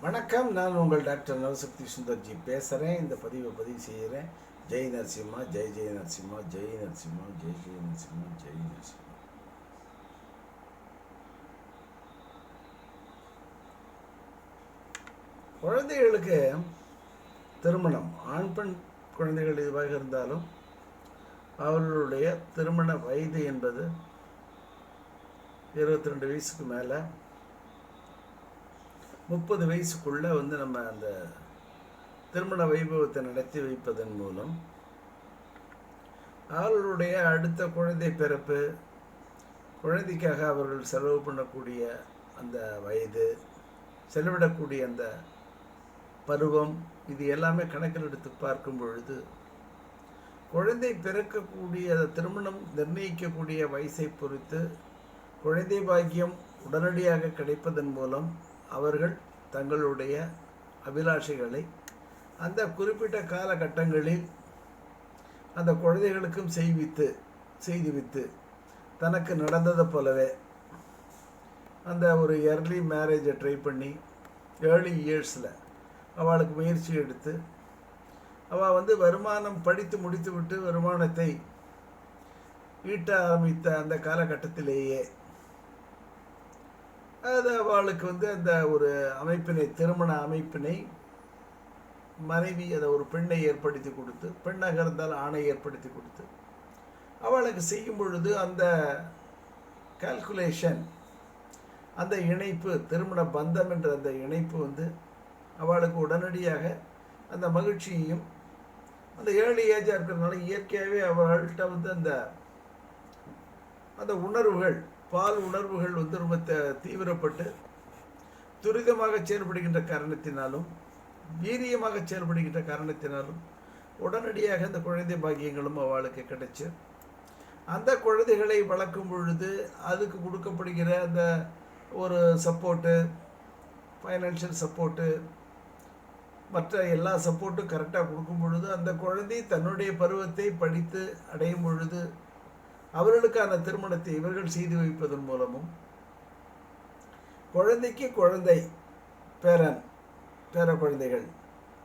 வணக்கம் நான் உங்கள் டாக்டர் நவசக்தி சுந்தர்ஜி பேசுகிறேன் இந்த பதிவை பதிவு செய்கிறேன். ஜெய் நரசிம்மா ஜெய் ஜெய் நரசிம்மா ஜெய் நரசிம்மா ஜெய் ஜெய் நரசிம்மா ஜெய் நரசிம்மா. குழந்தைகளுக்கு திருமணம். ஆண் பெண் குழந்தைகள் இதுவாக இருந்தாலும் அவர்களுடைய திருமண வயது என்பது இருபத்தி ரெண்டு வயசுக்கு மேலே முப்பது வயசுக்குள்ளே வந்து நம்ம அந்த திருமண வைபவத்தை நடத்தி வைப்பதன் மூலம் அவர்களுடைய அடுத்த குழந்தை பிறப்பு குழந்தைக்காக அவர்கள் செலவு பண்ணக்கூடிய அந்த வயது செலவிடக்கூடிய அந்த பருவம் இது எல்லாமே கணக்கில் எடுத்து பார்க்கும் பொழுது குழந்தை பிறக்கக்கூடிய திருமணம் நிர்ணயிக்கக்கூடிய வயசை பொறுத்து குழந்தை பாக்கியம் உடனடியாக கிடைப்பதன் மூலம் அவர்கள் தங்களுடைய அபிலாஷைகளை அந்த குறிப்பிட்ட காலகட்டங்களில் அந்த குழந்தைகளுக்கும் செய்வித்து செய்துவித்து தனக்கு நடந்ததை போலவே அந்த ஒரு இயர்லி மேரேஜை ட்ரை பண்ணி ஏர்லி இயர்ஸில் அவளுக்கு முயற்சி எடுத்து அவள் வந்து வருமானம் படித்து முடித்து விட்டு வருமானத்தை ஈட்ட ஆரம்பித்த அந்த காலகட்டத்திலேயே அது அவளுக்கு வந்து அந்த ஒரு அமைப்பினை திருமண அமைப்பினை மனைவி அதை ஒரு பெண்ணை ஏற்படுத்தி கொடுத்து பெண்ணாக இருந்தால் ஆணை ஏற்படுத்தி கொடுத்து அவளுக்கு செய்யும் பொழுது அந்த கால்குலேஷன் அந்த இணைப்பு திருமண பந்தம் என்ற அந்த இணைப்பு வந்து அவளுக்கு உடனடியாக அந்த மகிழ்ச்சியையும் அந்த ஏழு ஏஜாக இருக்கிறதுனால இயற்கையாகவே அவர்கள்ட்ட வந்து அந்த அந்த உணர்வுகள் பால் உணர்வுகள் வந்து ரொம்ப தீவிரப்பட்டு துரிதமாக செயல்படுகின்ற காரணத்தினாலும் வீரியமாக செயல்படுகின்ற காரணத்தினாலும் உடனடியாக அந்த குழந்தை பாக்கியங்களும் அவளுக்கு கிடைச்சு அந்த குழந்தைகளை வளர்க்கும் பொழுது அதுக்கு கொடுக்கப்படுகிற அந்த ஒரு சப்போர்ட்டு ஃபைனான்ஷியல் சப்போர்ட்டு மற்ற எல்லா சப்போர்ட்டும் கரெக்டாக கொடுக்கும் பொழுது அந்த குழந்தை தன்னுடைய பருவத்தை படித்து அடையும் பொழுது அவர்களுக்கான திருமணத்தை இவர்கள் செய்து வைப்பதன் மூலமும் குழந்தைக்கு குழந்தை பேரன் பேர குழந்தைகள்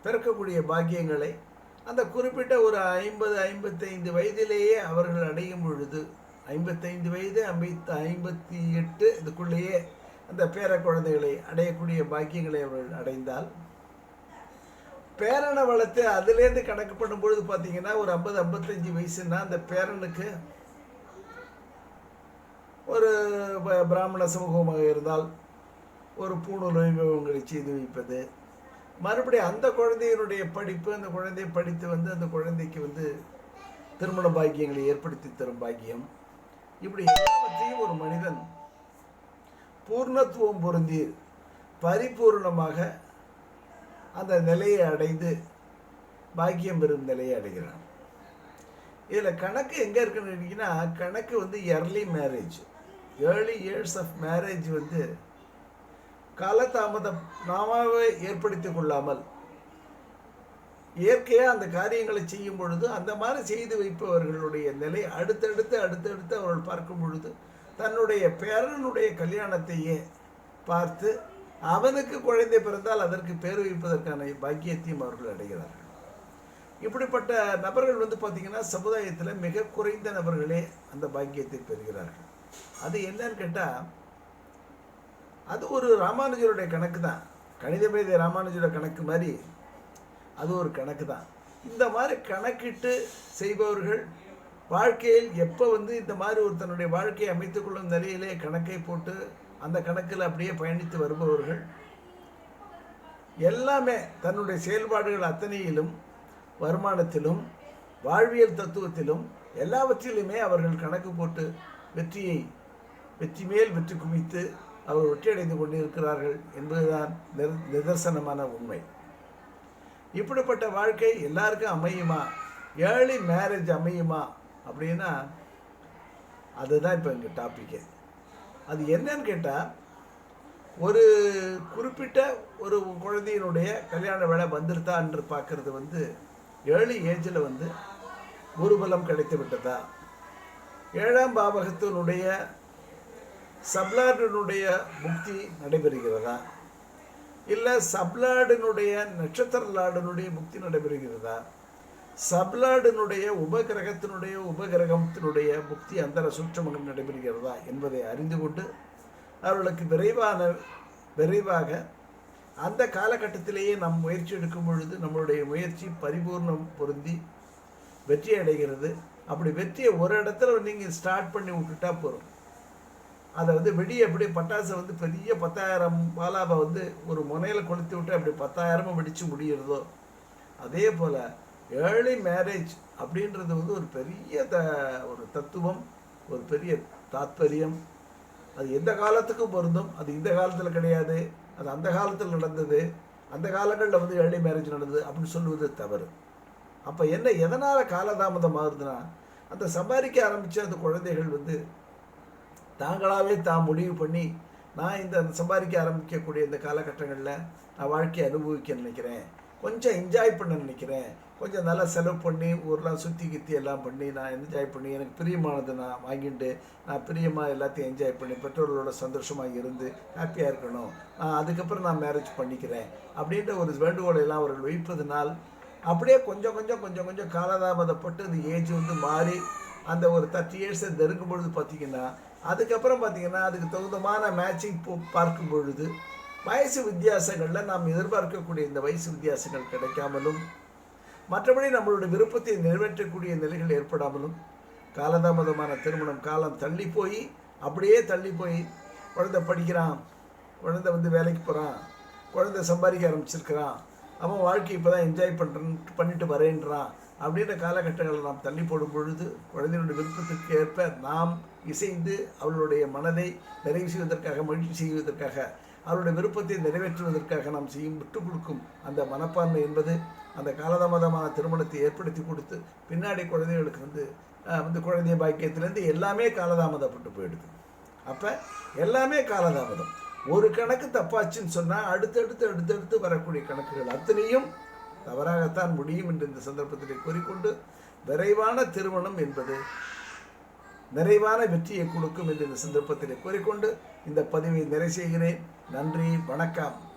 பிறக்கக்கூடிய பாக்கியங்களை அந்த குறிப்பிட்ட ஒரு ஐம்பது ஐம்பத்தைந்து வயதிலேயே அவர்கள் அடையும் பொழுது ஐம்பத்தைந்து வயது ஐம்பத்து ஐம்பத்தி எட்டு இதுக்குள்ளேயே அந்த பேர குழந்தைகளை அடையக்கூடிய பாக்கியங்களை அவர்கள் அடைந்தால் பேரனை வளர்த்து அதுலேருந்து கணக்கு பண்ணும்பொழுது பார்த்தீங்கன்னா ஒரு ஐம்பது ஐம்பத்தஞ்சு வயசுன்னா அந்த பேரனுக்கு ஒரு ப- பிராமண சமூகமாக இருந்தால் ஒரு பூணூல் வைபவங்களை செய்து வைப்பது. மறுபடியும் அந்த குழந்தையினுடைய படிப்பு அந்த குழந்தையை படித்து வந்து அந்த குழந்தைக்கு வந்து திருமண பாக்கியங்களை ஏற்படுத்தி தரும் பாக்கியம். இப்படி எல்லாவற்றையும் ஒரு மனிதன் பூர்ணத்துவம் பொருந்தி பரிபூர்ணமாக அந்த நிலையை அடைந்து பாக்கியம் பெறும் நிலையை அடைகிறான். இதில் கணக்கு எங்கே இருக்குன்னு கேட்டிங்கன்னா கணக்கு வந்து early marriage early years of marriage வந்து காலதாமதம் நாமாவே ஏற்படுத்தி கொள்ளாமல் இயற்கையாக அந்த காரியங்களை செய்யும் பொழுது அந்த மாதிரி செய்து வைப்பவர்களுடைய நிலை அடுத்தடுத்து அடுத்தடுத்து அவர்கள் பார்க்கும் பொழுது தன்னுடைய பேரனுடைய கல்யாணத்தையே பார்த்து அவனுக்கு குழந்தை பிறந்தால் அதற்கு பேர் வைப்பதற்கான பாக்கியத்தையும் அவர்கள் அடைகிறார்கள். இப்படிப்பட்ட நபர்கள் வந்து பார்த்திங்கன்னா சமுதாயத்தில் மிக குறைந்த நபர்களே அந்த பாக்கியத்தை பெறுகிறார்கள். அது என்னன்னு கேட்டால் அது ஒரு ராமானுஜருடைய கணக்கு தான் கணித மேதை ராமானுஜரோட கணக்கு மாதிரி அது ஒரு கணக்கு தான் இந்த மாதிரி கணக்கிட்டு செய்பவர்கள் வாழ்க்கையில் எப்போ வந்து இந்த மாதிரி ஒரு தன்னுடைய வாழ்க்கையை அமைத்துக் கொள்ளும் நிலையிலே கணக்கை போட்டு அந்த கணக்கில் அப்படியே பயணித்து வருபவர்கள் எல்லாமே தன்னுடைய செயல்பாடுகள் அத்தனையிலும் வருமானத்திலும் வாழ்வியல் தத்துவத்திலும் எல்லாவற்றிலுமே அவர்கள் கணக்கு போட்டு வெற்றியை வெற்றி மேல் வெற்றி குவித்து அவர் வெற்றி அடைந்து கொண்டிருக்கிறார்கள் என்பதுதான் நிதர்சனமான உண்மை. இப்படிப்பட்ட வாழ்க்கை எல்லாருக்கும் அமையுமா? Early marriage அமையுமா? அப்படின்னா அதுதான் இப்போ எங்கள் டாப்பிக்கு அது என்னன்னு கேட்டால் ஒரு குறிப்பிட்ட ஒரு குழந்தையினுடைய கல்யாண வேலை வந்துருதா என்று பார்க்கறது வந்து ஏர்லி ஏஜில் வந்து குருபலம் கிடைத்து விட்டதா ஏழாம் பாவகத்தினுடைய சப்ளார்டனுடைய முக்தி நடைபெறுகிறதா? இல்லை சப்லாடினுடைய நட்சத்திர லாடினுடைய புக்தி நடைபெறுகிறதா? சப்லாடினுடைய உபகிரகத்தினுடைய உபகிரகத்தினுடைய புக்தி அந்தர சூட்சமங்கள் நடைபெறுகிறதா என்பதை அறிந்து கொண்டு அவர்களுக்கு விரைவான விரைவாக அந்த காலகட்டத்திலேயே நம் முயற்சி எடுக்கும் பொழுது நம்மளுடைய முயற்சி பரிபூர்ணம் பொருந்தி வெற்றி அடைகிறது. அப்படி வெற்றியை ஒரு இடத்துல நீங்கள் ஸ்டார்ட் பண்ணி விட்டுட்டா போகிறோம் அதை வந்து வெடியை அப்படியே பட்டாசை வந்து பெரிய பத்தாயிரம் பாலாவை வந்து ஒரு முனையில் கொளுத்தி விட்டு அப்படி பத்தாயிரமும் வெடித்து முடிகிறதோ அதே போல் ஏர்லி மேரேஜ் அப்படின்றது வந்து ஒரு பெரிய த ஒரு தத்துவம் ஒரு பெரிய தாத்பரியம். அது எந்த காலத்துக்கும் பொருந்தும். அது இந்த காலத்தில் கிடையாது. அது அந்த காலத்தில் நடந்தது. அந்த காலங்களில் வந்து ஏர்லி மேரேஜ் நடந்தது அப்படின்னு சொல்லுவது தவறு. அப்போ என்ன எதனால் காலதாமதம் ஆகுதுன்னா அந்த சம்பாதிக்க ஆரம்பித்த அந்த குழந்தைகள் வந்து தாங்களாகவே தான் முடிவு பண்ணி நான் இந்த சம்பாதிக்க ஆரம்பிக்கக்கூடிய இந்த காலகட்டங்களில் நான் வாழ்க்கையை அனுபவிக்க நினைக்கிறேன். கொஞ்சம் என்ஜாய் பண்ண நினைக்கிறேன். கொஞ்சம் நல்லா செலவு பண்ணி ஊரெலாம் சுற்றி கித்தி எல்லாம் பண்ணி நான் என்ஜாய் பண்ணி எனக்கு பிரியமானது நான் வாங்கிட்டு நான் பிரியமாக எல்லாத்தையும் என்ஜாய் பண்ணி பெற்றோர்களோட சந்தோஷமாக இருந்து ஹாப்பியாக இருக்கணும். நான் அதுக்கப்புறம் நான் மேரேஜ் பண்ணிக்கிறேன். அப்படின்ற ஒரு வேண்டுகோளை எல்லாம் அவர்கள் வைப்பதனால் அப்படியே கொஞ்சம் கொஞ்சம் கொஞ்சம் கொஞ்சம் காலதாமதப்பட்டு அந்த ஏஜ் வந்து மாறி அந்த ஒரு தேர்ட்டி இயர்ஸை நெருங்கும் பொழுது பார்த்தீங்கன்னா அதுக்கப்புறம் பார்த்தீங்கன்னா அதுக்கு தகுந்தமான மேட்சிங் பார்க்கும் பொழுது வயசு வித்தியாசங்களில் நாம் எதிர்பார்க்கக்கூடிய இந்த வயசு வித்தியாசங்கள் கிடைக்காமலும் மற்றபடி நம்மளுடைய விருப்பத்தை நிறைவேற்றக்கூடிய நிலைகள் ஏற்படாமலும் காலதாமதமான திருமணம் காலம் தள்ளி போய் அப்படியே தள்ளி போய் குழந்தை படிக்கிறான் குழந்தை வந்து வேலைக்கு போகிறான் குழந்தை சம்பாதிக்க ஆரம்பிச்சிருக்கிறான் அவன் வாழ்க்கை இப்போ தான் என்ஜாய் பண்ணுறன் பண்ணிட்டு வரேன்றான். அப்படின்ற காலகட்டங்களை நாம் தள்ளி போடும் பொழுது குழந்தையினுடைய விருப்பத்திற்கு ஏற்ப நாம் இசைந்து அவளுடைய மனதை நிறைவு செய்வதற்காக மகிழ்ச்சி செய்வதற்காக அவருடைய விருப்பத்தை நிறைவேற்றுவதற்காக நாம் செய்யும் விட்டுக் கொடுக்கும் அந்த மனப்பான்மை என்பது அந்த காலதாமதமான திருமணத்தை ஏற்படுத்தி கொடுத்து பின்னாடி குழந்தைகளுக்கு வந்து வந்து குழந்தைய பாக்கியத்திலேருந்து எல்லாமே காலதாமதப்பட்டு போயிடுது. அப்போ எல்லாமே காலதாமதம். ஒரு கணக்கு தப்பாச்சுன்னு சொன்னால் அடுத்தடுத்து அடுத்தடுத்து வரக்கூடிய கணக்குகள் அத்தனையும் தவறாகத்தான் முடியும் என்று இந்த சந்தர்ப்பத்திலே கூறிக்கொண்டு விரைவான திருமணம் என்பது நிறைவான வெற்றியை கொடுக்கும் என்று இந்த சந்தர்ப்பத்திலே கூறிக்கொண்டு இந்த பதிவை நிறை செய்கிறேன். நன்றி வணக்கம்.